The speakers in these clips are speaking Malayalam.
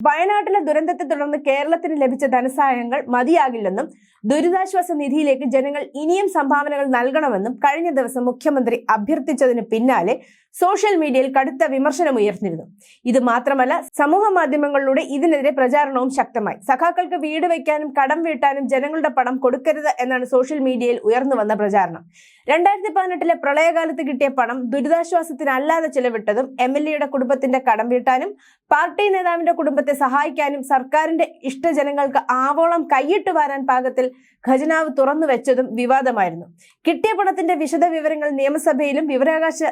വയനാട്ടിലെ ദുരന്തത്തെ തുടർന്ന് കേരളത്തിന് ലഭിച്ച ധനസഹായങ്ങൾ മതിയാകില്ലെന്നും ദുരിതാശ്വാസ നിധിയിലേക്ക് ജനങ്ങൾ ഇനിയും സംഭാവനകൾ നൽകണമെന്നും കഴിഞ്ഞ ദിവസം മുഖ്യമന്ത്രി അഭ്യർത്ഥിച്ചതിന് പിന്നാലെ സോഷ്യൽ മീഡിയയിൽ കടുത്ത വിമർശനം ഉയർന്നിരുന്നു. ഇത് മാത്രമല്ല സമൂഹ മാധ്യമങ്ങളിലൂടെ ഇതിനെതിരെ പ്രചാരണവും ശക്തമായി. സഖാക്കൾക്ക് വീട് വയ്ക്കാനും കടം വീട്ടാനും ജനങ്ങളുടെ പണം കൊടുക്കരുത് എന്നാണ് സോഷ്യൽ മീഡിയയിൽ ഉയർന്നു വന്ന പ്രചാരണം. രണ്ടായിരത്തി പതിനെട്ടിലെ പ്രളയകാലത്ത് കിട്ടിയ പണം ദുരിതാശ്വാസത്തിനല്ലാതെ ചെലവിട്ടതും എം എൽ എയുടെ കുടുംബത്തിന്റെ കടം വീട്ടാനും പാർട്ടി നേതാവിന്റെ കുടുംബത്തെ സഹായിക്കാനും സർക്കാരിന്റെ ഇഷ്ടജനങ്ങൾക്ക് ആവോളം കൈയിട്ട് വരാൻ പാകത്തിൽ ഖജനാവ് തുറന്നു വെച്ചതും വിവാദമായിരുന്നു. കിട്ടിയ പണത്തിന്റെ വിശദ വിവരങ്ങൾ നിയമസഭയിലും വിവരാവകാശ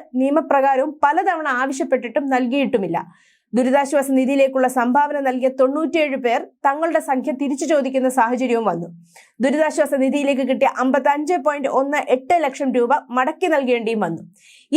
നിയമപ്രകാരവും പലതവണ ആവശ്യപ്പെട്ടിട്ടും നൽകിയിട്ടുമില്ല. ദുരിതാശ്വാസ നിധിയിലേക്കുള്ള സംഭാവന നൽകിയ തൊണ്ണൂറ്റിയേഴ് പേർ തങ്ങളുടെ സംഖ്യ തിരിച്ചു ചോദിക്കുന്ന സാഹചര്യവും വന്നു. ദുരിതാശ്വാസ നിധിയിലേക്ക് കിട്ടിയ അമ്പത്തി അഞ്ച് പോയിന്റ് ഒന്ന് എട്ട് ലക്ഷം രൂപ മടക്കി നൽകേണ്ടിയും വന്നു.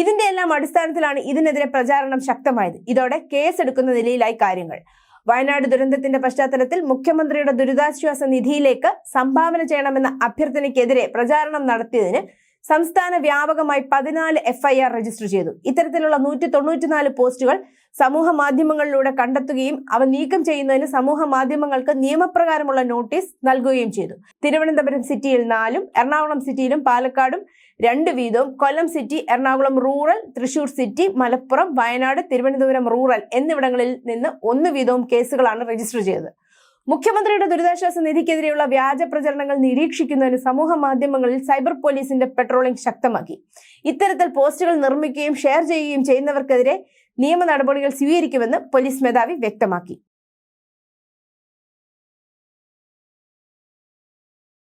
ഇതിന്റെ എല്ലാം അടിസ്ഥാനത്തിലാണ് ഇതിനെതിരെ പ്രചാരണം ശക്തമായത്. ഇതോടെ കേസെടുക്കുന്ന നിലയിലായി കാര്യങ്ങൾ. വയനാട് ദുരന്തത്തിന്റെ പശ്ചാത്തലത്തിൽ മുഖ്യമന്ത്രിയുടെ ദുരിതാശ്വാസ നിധിയിലേക്ക് സംഭാവന ചെയ്യണമെന്ന അഭ്യർത്ഥനയ്ക്കെതിരെ പ്രചാരണം നടത്തിയതിന് സംസ്ഥാന വ്യാപകമായി പതിനാല് എഫ്ഐആർ രജിസ്റ്റർ ചെയ്തു. ഇത്തരത്തിലുള്ള നൂറ്റി തൊണ്ണൂറ്റിനാല് പോസ്റ്റുകൾ സമൂഹ മാധ്യമങ്ങളിലൂടെ കണ്ടെത്തുകയും അവ നീക്കം ചെയ്യുന്നതിന് സമൂഹ മാധ്യമങ്ങൾക്ക് നിയമപ്രകാരമുള്ള നോട്ടീസ് നൽകുകയും ചെയ്തു. തിരുവനന്തപുരം സിറ്റിയിൽ നാലും എറണാകുളം സിറ്റിയിലും പാലക്കാടും രണ്ട് വീതവും Kollam city Ernakulam rural Thrissur city Malappuram Wayanad Thiruvananthapuram rural എന്നിവിടങ്ങളിൽ നിന്ന് ഒന്ന് വീതവും കേസുകളാണ് രജിസ്റ്റർ ചെയ്തത്. മുഖ്യമന്ത്രിയുടെ ദുരിതാശ്വാസ നിധിക്കെതിരെയുള്ള വ്യാജ പ്രചരണങ്ങൾ നിരീക്ഷിക്കുന്നതിന് സമൂഹ മാധ്യമങ്ങളിൽ സൈബർ പോലീസിന്റെ പെട്രോളിംഗ് ശക്തമാക്കി. ഇത്തരത്തിൽ പോസ്റ്റുകൾ നിർമ്മിക്കുകയും ഷെയർ ചെയ്യുകയും ചെയ്യുന്നവർക്കെതിരെ നിയമ നടപടികൾ സ്വീകരിക്കുമെന്ന് പോലീസ് മേധാവി വ്യക്തമാക്കി.